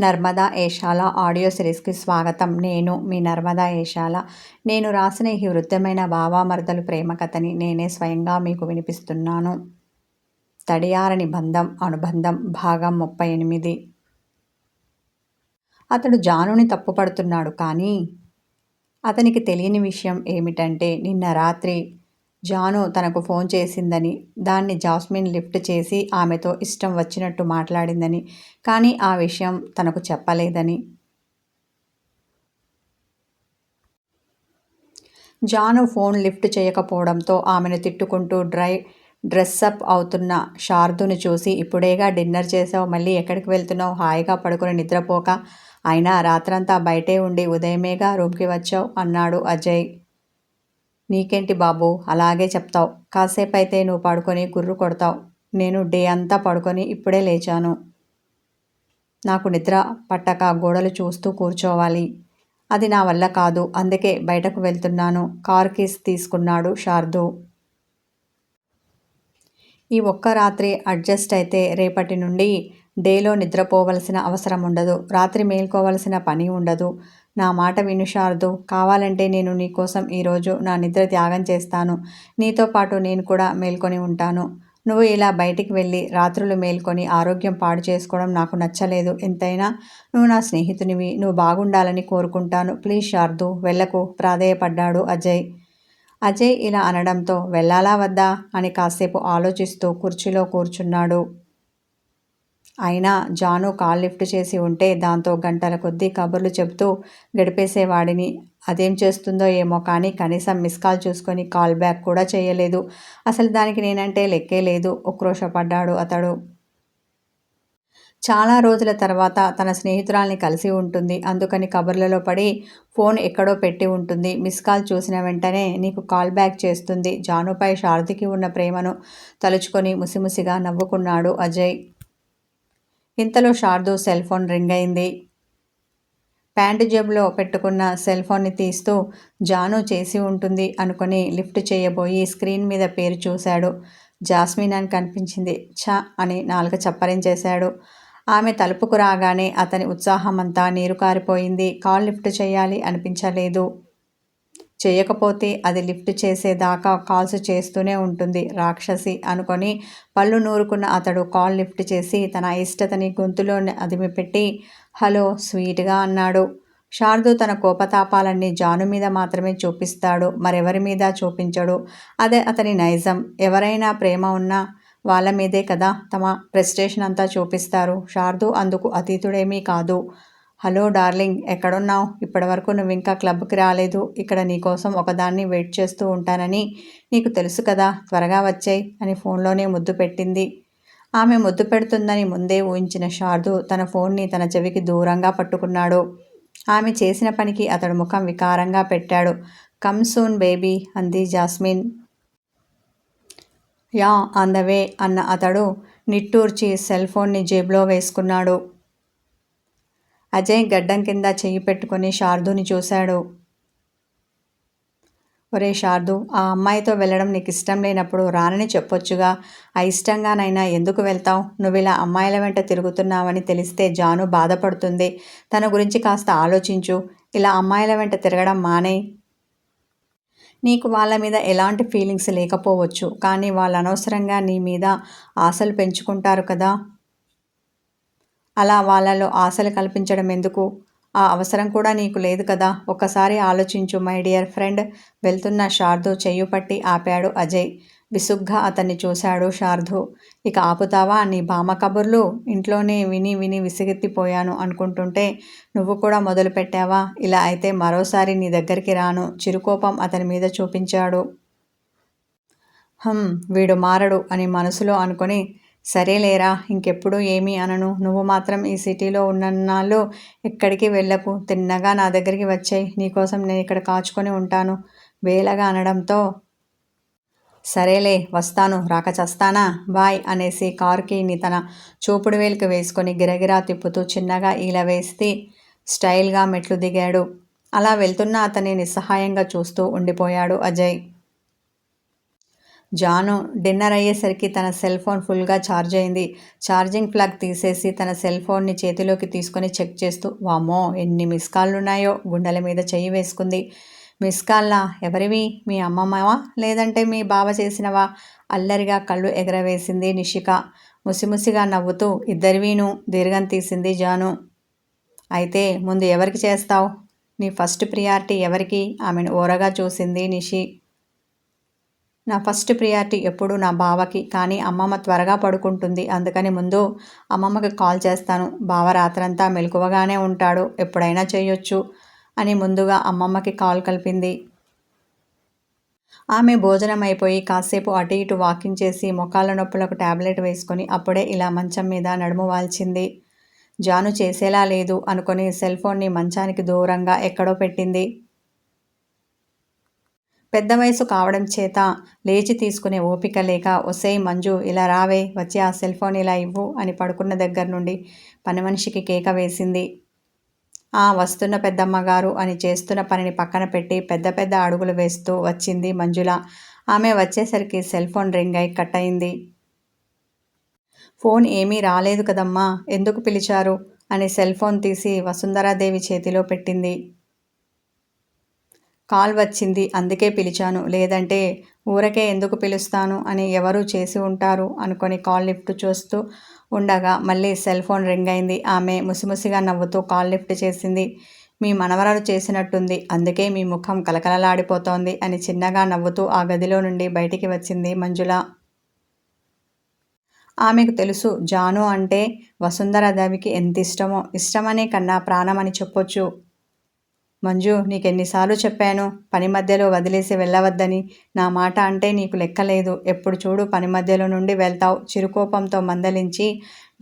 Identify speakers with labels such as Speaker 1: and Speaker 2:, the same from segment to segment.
Speaker 1: Narmada Eshala audio సిరీస్కి స్వాగతం. నేను మీ నర్మదా ఏషాల. నేను రాసిన ఈ వృద్ధమైన భావామర్దలు ప్రేమ కథని నేనే స్వయంగా మీకు వినిపిస్తున్నాను. తడియారని బంధం అనుబంధం భాగం ముప్పై ఎనిమిది. అతడు జానుని తప్పుపడుతున్నాడు కానీ అతనికి తెలియని విషయం ఏమిటంటే నిన్న రాత్రి జాను తనకు ఫోన్ చేసిందని దాన్ని జాస్మిన్ లిఫ్ట్ చేసి ఆమెతో ఇష్టం వచ్చినట్టు మాట్లాడిందని కానీ ఆ విషయం తనకు చెప్పలేదని. జాను ఫోన్ లిఫ్ట్ చేయకపోవడంతో ఆమెను తిట్టుకుంటూ డ్రై డ్రెస్అప్ అవుతున్న శార్దును చూసి ఇప్పుడేగా డిన్నర్ చేసావు మళ్ళీ ఎక్కడికి వెళ్తున్నావు? హాయిగా పడుకుని నిద్రపోక. అయినా రాత్రంతా బయటే ఉండి ఉదయమేగా రూమ్కి వచ్చావు? అన్నాడు అజయ్. నీకేంటి బాబు? అలాగే చెప్తావు. కాసేపు అయితే నువ్వు పడుకొని గుర్రు కొడతావు. నేను డే అంతా పడుకొని ఇప్పుడే లేచాను. నాకు నిద్ర పట్టక గోడలు చూస్తూ కూర్చోవాలి. అది నా వల్ల కాదు. అందుకే బయటకు వెళ్తున్నాను. కార్ కీస్ తీసుకున్నాడు శార్దు. ఈ ఒక్క రాత్రి అడ్జస్ట్ అయితే రేపటి నుండి డేలో నిద్రపోవలసిన అవసరం ఉండదు. రాత్రి మేల్కోవలసిన పని ఉండదు. నా మాట విను శారదు. కావాలంటే నేను నీకోసం ఈరోజు నా నిద్ర త్యాగం చేస్తాను. నీతో పాటు నేను కూడా మేల్కొని ఉంటాను. నువ్వు ఇలా బయటికి వెళ్ళి రాత్రులు మేల్కొని ఆరోగ్యం పాడు చేసుకోవడం నాకు నచ్చలేదు. ఎంతైనా నువ్వు నా స్నేహితునివి. నువ్వు బాగుండాలని కోరుకుంటాను. ప్లీజ్ శారదు వెళ్ళకు. ప్రాధేయపడ్డాడు అజయ్. అజయ్ ఇలా అనడంతో వెళ్ళాలా వద్దా అని కాసేపు ఆలోచిస్తూ కుర్చీలో కూర్చున్నాడు. అయినా జాను కాల్ లిఫ్ట్ చేసి ఉంటే దాంతో గంటల కొద్దీ కబుర్లు చెబుతూ గడిపేసేవాడిని. అదేం చేస్తుందో ఏమో కానీ కనీసం మిస్ కాల్ చూసుకొని కాల్ బ్యాక్ కూడా చేయలేదు. అసలు దానికి నేనంటే లెక్కే లేదు. ఉక్రోషపడ్డాడు అతడు. చాలా రోజుల తర్వాత తన స్నేహితురాల్ని కలిసి ఉంటుంది. అందుకని కబుర్లలో పడి ఫోన్ ఎక్కడో పెట్టి ఉంటుంది. మిస్ కాల్ చూసిన వెంటనే నీకు కాల్ బ్యాక్ చేస్తుంది. జానుపై శారదికి ఉన్న ప్రేమను తలుచుకొని ముసిముసిగా నవ్వుకున్నాడు అజయ్. ఇంతలో శారదు సెల్ ఫోన్ రింగ్ అయింది. ప్యాంటు జేబులో పెట్టుకున్న సెల్ ఫోన్ని తీస్తూ జాను చేసి ఉంటుంది అనుకుని లిఫ్ట్ చేయబోయి స్క్రీన్ మీద పేరు చూశాడు. జాస్మిన్ అని కనిపించింది. ఛ అని నాలుక చప్పరించేశాడు ఆమె తలుపుకు రాగానే అతని ఉత్సాహమంతా నీరు కారిపోయింది. కాల్ లిఫ్ట్ చేయాలి అనిపించలేదు. చేయకపోతే అది లిఫ్ట్ చేసేదాకా కాల్స్ చేస్తూనే ఉంటుంది రాక్షసి అనుకొని పళ్ళు నూరుకున్న అతడు కాల్ లిఫ్ట్ చేసి తన ఇష్టతని గొంతులో అదిమిపెట్టి హలో స్వీట్గా అన్నాడు. శారదు తన కోపతాపాలన్నీ జాను మీద మాత్రమే చూపిస్తాడు మరెవరి మీద చూపించడు. అదే అతని నైజం. ఎవరైనా ప్రేమ ఉన్నా వాళ్ళ మీదే కదా తమ ప్రెస్టేషన్ అంతా చూపిస్తారు. శారదు అందుకు అతీతుడేమీ కాదు. హలో డార్లింగ్ ఎక్కడున్నావు? ఇప్పటివరకు నువ్వు ఇంకా క్లబ్కి రాలేదు. ఇక్కడ నీకోసం ఒకదాన్ని వెయిట్ చేస్తూ ఉంటానని నీకు తెలుసు కదా త్వరగా వచ్చాయి అని ఫోన్లోనే ముద్దు పెట్టింది. ఆమె ముద్దు పెడుతుందని ముందే ఊహించిన శారదు తన ఫోన్ని తన చెవికి దూరంగా పట్టుకున్నాడు. ఆమె చేసిన పనికి అతడు ముఖం వికారంగా పెట్టాడు. కమ్ సూన్ బేబీ అంది Jasmine. Yeah on the way అన్న అతడు నిట్టూర్చి సెల్ ఫోన్ని జేబులో వేసుకున్నాడు. అజయ్ గడ్డం కింద చెయ్యి పెట్టుకుని శార్దుని చూశాడు. ఒరే శార్దు ఆ అమ్మాయితో వెళ్ళడం నీకు ఇష్టం లేనప్పుడు రానని చెప్పొచ్చుగా. ఆ ఇష్టంగానైనా ఎందుకు వెళ్తావు? నువ్వు ఇలా అమ్మాయిల వెంట తిరుగుతున్నావని తెలిస్తే జాను బాధపడుతుంది. తన గురించి కాస్త ఆలోచించు. ఇలా అమ్మాయిల వెంట తిరగడం మానే. నీకు వాళ్ళ మీద ఎలాంటి ఫీలింగ్స్ లేకపోవచ్చు. కానీ వాళ్ళు అనవసరంగా నీ మీద ఆశలు పెంచుకుంటారు కదా. అలా వాళ్ళలో ఆశలు కల్పించడం ఎందుకు? ఆ అవసరం కూడా నీకు లేదు కదా? ఒకసారి ఆలోచించు మై డియర్ ఫ్రెండ్. వెళ్తున్న శార్దు చెయ్యి పట్టి ఆపాడు అజయ్. విసుగ్గా అతన్ని చూశాడు శార్దు. ఇక ఆపుతావా నీ భామ కబుర్లు? ఇంట్లోనే విని విని విసిగెత్తిపోయాను అనుకుంటుంటే నువ్వు కూడా మొదలు పెట్టావా? ఇలా అయితే మరోసారి నీ దగ్గరికి రాను. చిరుకోపం అతని మీద చూపించాడు. హం వీడు మారడు అని మనసులో అనుకొని సరేలేరా ఇంకెప్పుడు ఏమీ అనను. నువ్వు మాత్రం ఈ సిటీలో ఉన్నన్నాళ్ళు ఎక్కడికి వెళ్ళకు. తిన్నగా నా దగ్గరికి వచ్చాయి. నీకోసం నేను ఇక్కడ కాచుకొని ఉంటాను. వేలగా అనడంతో సరేలే వస్తాను. రాక చస్తానా? బాయ్ అనేసి కారుకి తన చూపుడు వేలికి వేసుకొని గిరగిరా తిప్పుతూ చిన్నగా ఈల వేసి స్టైల్గా మెట్లు దిగాడు. అలా వెళ్తున్న అతని నిస్సహాయంగా చూస్తూ ఉండిపోయాడు అజయ్. జాను డిన్నర్ అయ్యేసరికి తన సెల్ ఫోన్ ఫుల్గా ఛార్జ్ అయింది. ఛార్జింగ్ ప్లగ్ తీసేసి తన సెల్ ఫోన్ని చేతిలోకి తీసుకొని చెక్ చేస్తూ వామో ఎన్ని మిస్ కాళ్ళు ఉన్నాయో గుండెల మీద చెయ్యి వేసుకుంది. మిస్ కాల్లా ఎవరివి? మీ అమ్మమ్మవా? లేదంటే మీ బావ చేసినవా? అల్లరిగా కళ్ళు ఎగరవేసింది నిషిక. ముసిముసిగా నవ్వుతూ ఇద్దరివీను? దీర్ఘం తీసింది జాను. అయితే ముందు ఎవరికి చేస్తావు? నీ ఫస్ట్ ప్రియారిటీ ఎవరికి? ఆమెను ఓరగా చూసింది నిషి. నా ఫస్ట్ ప్రియారిటీ ఎప్పుడు నా బావకి. కానీ అమ్మమ్మ త్వరగా పడుకుంటుంది. అందుకని ముందు అమ్మమ్మకి కాల్ చేస్తాను. బావ రాత్రంతా మెలకువగానే ఉంటాడు. ఎప్పుడైనా చేయొచ్చు అని ముందుగా అమ్మమ్మకి కాల్ కలిపింది. ఆమె భోజనం అయిపోయి కాసేపు అటు ఇటు వాకింగ్ చేసి మొకాల నొప్పులకు ట్యాబ్లెట్ వేసుకొని అప్పుడే ఇలా మంచం మీద నడుము వాల్చింది. జాను చేసేలా లేదు అనుకొని సెల్ ఫోన్ని మంచానికి దూరంగా ఎక్కడో పెట్టింది. పెద్ద వయసు కావడం చేత లేచి తీసుకునే ఓపిక లేక ఒసే మంజు ఇలా రావే వచ్చి ఆ సెల్ ఫోన్ ఇలా ఇవ్వు అని పడుకున్న దగ్గర నుండి పని మనిషికి కేక వేసింది. ఆ వస్తున్న పెద్దమ్మగారు అని చేస్తున్న పనిని పక్కన పెట్టి పెద్ద పెద్ద అడుగులు వేస్తూ వచ్చింది మంజుల. ఆమె వచ్చేసరికి సెల్ ఫోన్ రింగ్ అయి కట్ అయింది. ఫోన్ ఏమీ రాలేదు కదమ్మా ఎందుకు పిలిచారు? అని సెల్ ఫోన్ తీసి వసుంధరాదేవి చేతిలో పెట్టింది. కాల్ వచ్చింది. అందుకే పిలిచాను. లేదంటే ఊరకే ఎందుకు పిలుస్తాను అని ఎవరు చేసి ఉంటారు అనుకొని కాల్ లిఫ్ట్ చూస్తూ ఉండగా మళ్ళీ సెల్ ఫోన్ రింగ్ అయింది. ఆమె ముసిముసిగా నవ్వుతూ కాల్ లిఫ్ట్ చేసింది. మీ మనవరాలు చేసినట్టుంది. అందుకే మీ ముఖం కలకలలాడిపోతోంది అని చిన్నగా నవ్వుతూ ఆ గదిలో నుండి బయటికి వచ్చింది మంజుల. ఆమెకు తెలుసు జాను అంటే వసుంధరదేవికి ఎంత ఇష్టమో. ఇష్టమనే కన్నా ప్రాణమని చెప్పొచ్చు. మంజు నీకెన్నిసార్లు చెప్పాను పని మధ్యలో వదిలేసి వెళ్ళవద్దని. నా మాట అంటే నీకు లెక్కలేదు. ఎప్పుడు చూడు పని మధ్యలో నుండి వెళ్తావు. చిరుకోపంతో మందలించి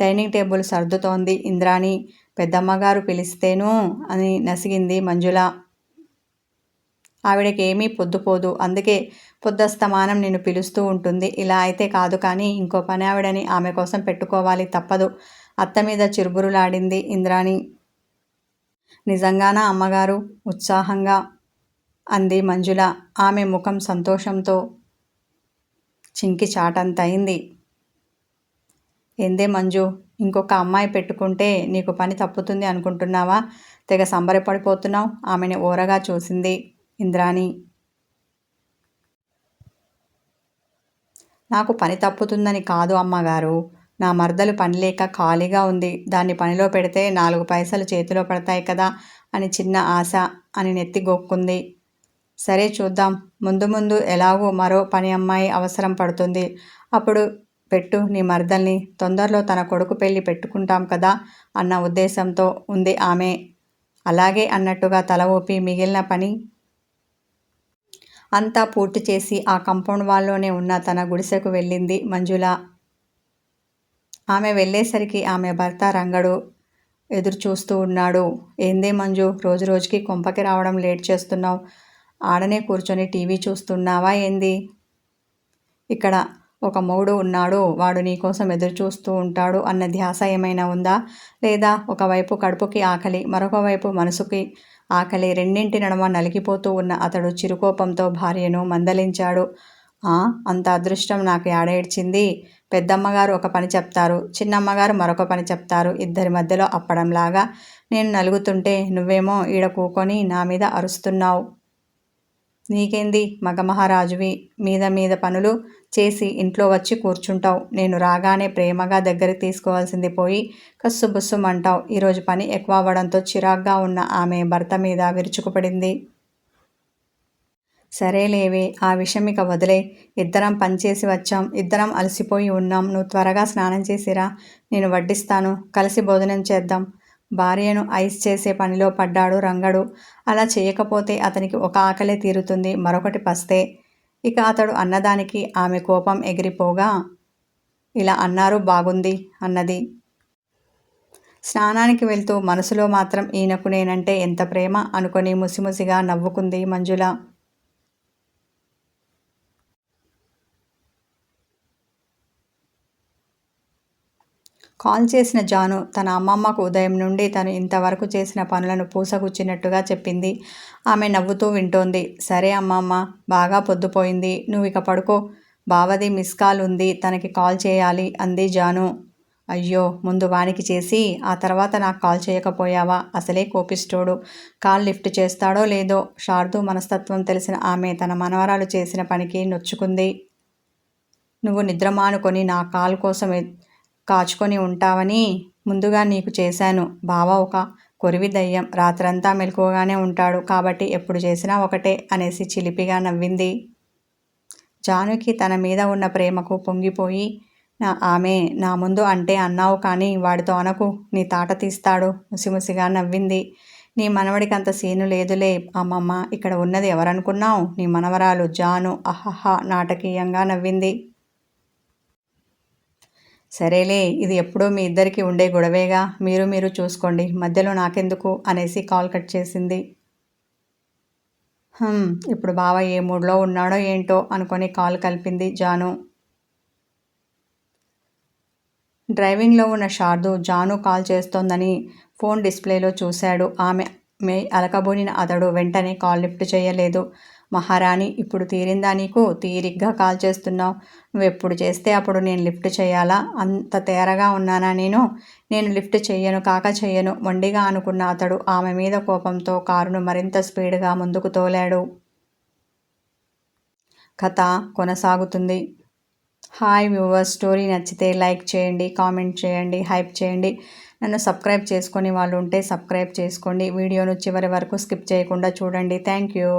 Speaker 1: డైనింగ్ టేబుల్ సర్దుతోంది. ఇంద్రాణి పెద్దమ్మగారు పిలిస్తేను అని నసిగింది మంజుల. ఆవిడకి ఏమీ పొద్దుపోదు అందుకే పొద్దస్తమానం నిన్ను పిలుస్తూ ఉంటుంది. ఇలా అయితే కాదు కానీ ఇంకో పని ఆవిడని ఆమె కోసం పెట్టుకోవాలి తప్పదు. అత్త మీద చిరుబురులాడింది ఇంద్రాణి. నిజంగానా అమ్మగారు? ఉత్సాహంగా అంది మంజుల. ఆమె ముఖం సంతోషంతో చింకి చాటంతయింది. ఏందే మంజు ఇంకొక అమ్మాయి పెట్టుకుంటే నీకు పని తప్పుతుంది అనుకుంటున్నావా? తెగ సంబరపడిపోతున్నావు? ఆమెని ఓరగా చూసింది ఇంద్రాణి. నాకు పని తప్పుతుందని కాదు అమ్మగారు. నా మరదలు పనిలేక ఖాళీగా ఉంది. దాన్ని పనిలో పెడితే నాలుగు పైసలు చేతిలో పడతాయి కదా అని చిన్న ఆశ అని నెత్తి గోక్కుంది. సరే చూద్దాం. ముందు ముందు ఎలాగో మరో పని అమ్మాయి అవసరం పడుతుంది. అప్పుడు పెట్టు నీ మరదల్ని. తొందరలో తన కొడుకు పెళ్ళి పెట్టుకుంటాం కదా అన్న ఉద్దేశంతో ఉంది ఆమె. అలాగే అన్నట్టుగా తల ఊపి మిగిలిన పని అంతా పూర్తి చేసి ఆ కంపౌండ్ వాల్లోనే ఉన్న తన గుడిసెకు వెళ్ళింది మంజుల. ఆమె వెళ్ళేసరికి ఆమె భర్త రంగడు ఎదురు చూస్తూ ఉన్నాడు. ఏందే మంజు రోజు రోజుకి కొంపకి రావడం లేట్ చేస్తున్నావు. ఆడనే కూర్చొని టీవీ చూస్తున్నావా ఏంది? ఇక్కడ ఒక మూడు ఉన్నాడు. వాడు నీకోసం ఎదురు చూస్తూ ఉంటాడు అన్న ధ్యాస ఏమైనా ఉందా? లేదా ఒకవైపు కడుపుకి ఆకలి మరొక వైపు మనసుకి ఆకలి రెండింటి నడుమ నలిగిపోతూ ఉన్న అతడు చిరుకోపంతో భార్యను మందలించాడు. అంత అదృష్టం నాకు ఏడేడ్చింది పెద్దమ్మగారు ఒక పని చెప్తారు. చిన్నమ్మగారు మరొక పని చెప్తారు. ఇద్దరి మధ్యలో అప్పడంలాగా నేను నలుగుతుంటే నువ్వేమో ఈడ కూకొని నా మీద అరుస్తున్నావు. నీకేంది మగమహారాజువి? మీద మీద పనులు చేసి ఇంట్లో వచ్చి కూర్చుంటావు. నేను రాగానే ప్రేమగా దగ్గరికి తీసుకోవాల్సింది పోయి కస్సు బుస్సు అంటావు ఈరోజు పని ఎక్కువ అవ్వడంతో చిరాగ్గా ఉన్న ఆమె భర్త మీద విరుచుకుపడింది. సరేలేవే ఆ విషయం ఇక వదిలే. ఇద్దరం పనిచేసి వచ్చాం. ఇద్దరం అలసిపోయి ఉన్నాం. నువ్వు త్వరగా స్నానం చేసిరా. నేను వడ్డిస్తాను. కలిసి భోజనం చేద్దాం. భార్యను ఐస్ చేసే పనిలో పడ్డాడు రంగడు. అలా చేయకపోతే అతనికి ఒక ఆకలే తీరుతుంది. మరొకటి పస్తే. ఇక అతడు అన్నదానికి ఆమె కోపం ఎగిరిపోగా ఇలా అన్నారు బాగుంది అన్నది. స్నానానికి వెళ్తూ మనసులో మాత్రం ఈయనకు నేనంటే ఎంత ప్రేమ అనుకొని ముసిముసిగా నవ్వుకుంది మంజుల. కాల్ చేసిన జాను తన అమ్మమ్మకు ఉదయం నుండి తను ఇంతవరకు చేసిన పనులను పూసగుచ్చినట్టుగా చెప్పింది. ఆమె నవ్వుతూ వింటోంది. సరే అమ్మమ్మ బాగా పొద్దుపోయింది. నువ్వు ఇక పడుకో. బావది మిస్ కాల్ ఉంది. తనకి కాల్ చేయాలి అంది జాను. అయ్యో ముందు వానికి చేసి ఆ తర్వాత నాకు కాల్ చేయకపోయావా? అసలే కోపిస్టోడు కాల్ లిఫ్ట్ చేస్తాడో లేదో శారదు మనస్తత్వం తెలిసిన ఆమె తన మనవరాలు చేసిన పనికి నొచ్చుకుంది. నువ్వు నిద్ర మానుకొని నా కాల్ కోసం కాచుకొని ఉంటావని ముందుగా నీకు చేశాను. బావ ఒక కొరివి దయ్యం రాత్రంతా మెలకువగానే ఉంటాడు. కాబట్టి ఎప్పుడు చేసినా ఒకటే అనేసి చిలిపిగా నవ్వింది. జానుకి తన మీద ఉన్న ప్రేమకు పొంగిపోయి నా ఆమె నా ముందు అంటే అన్నావు కానీ వాడితో అనకు నీ తాట తీస్తాడు ముసిముసిగా నవ్వింది. నీ మనవడికి అంత సీను లేదులే. అమ్మమ్మ ఇక్కడ ఉన్నది ఎవరనుకున్నావు? నీ మనవరాలు జాను అహహ నాటకీయంగా నవ్వింది. సరేలే ఇది ఎప్పుడూ మీ ఇద్దరికి ఉండే గొడవేగా. మీరు మీరు చూసుకోండి. మధ్యలో నాకెందుకు? అనేసి కాల్ కట్ చేసింది. ఇప్పుడు బావ ఏ మూడ్లో ఉన్నాడో ఏంటో అనుకొని కాల్ కలిపింది జాను. డ్రైవింగ్లో ఉన్న శారదు జాను కాల్ చేస్తోందని ఫోన్ డిస్ప్లేలో చూశాడు. ఆమె మే అలకబోనిన అతడు వెంటనే కాల్ లిఫ్ట్ చేయలేదు. మహారాణి ఇప్పుడు తీరిందా నీకు? తీరిగ్గా కాల్ చేస్తున్నావు. నువ్వెప్పుడు చేస్తే అప్పుడు నేను లిఫ్ట్ చేయాలా? అంత తేరగా ఉన్నానా నేను? నేను లిఫ్ట్ చెయ్యను కాక చెయ్యను మొండిగా అనుకున్న అతడు ఆమె మీద కోపంతో కారును మరింత స్పీడ్గా ముందుకు తోలాడు. కథ కొనసాగుతుంది. హాయ్ వ్యూవర్స్ స్టోరీ నచ్చితే లైక్ చేయండి కామెంట్ చేయండి హైప్ చేయండి. నన్ను సబ్స్క్రైబ్ చేసుకొని వాళ్ళు ఉంటే సబ్స్క్రైబ్ చేసుకోండి. వీడియోను చివరి వరకు స్కిప్ చేయకుండా చూడండి. Thank you.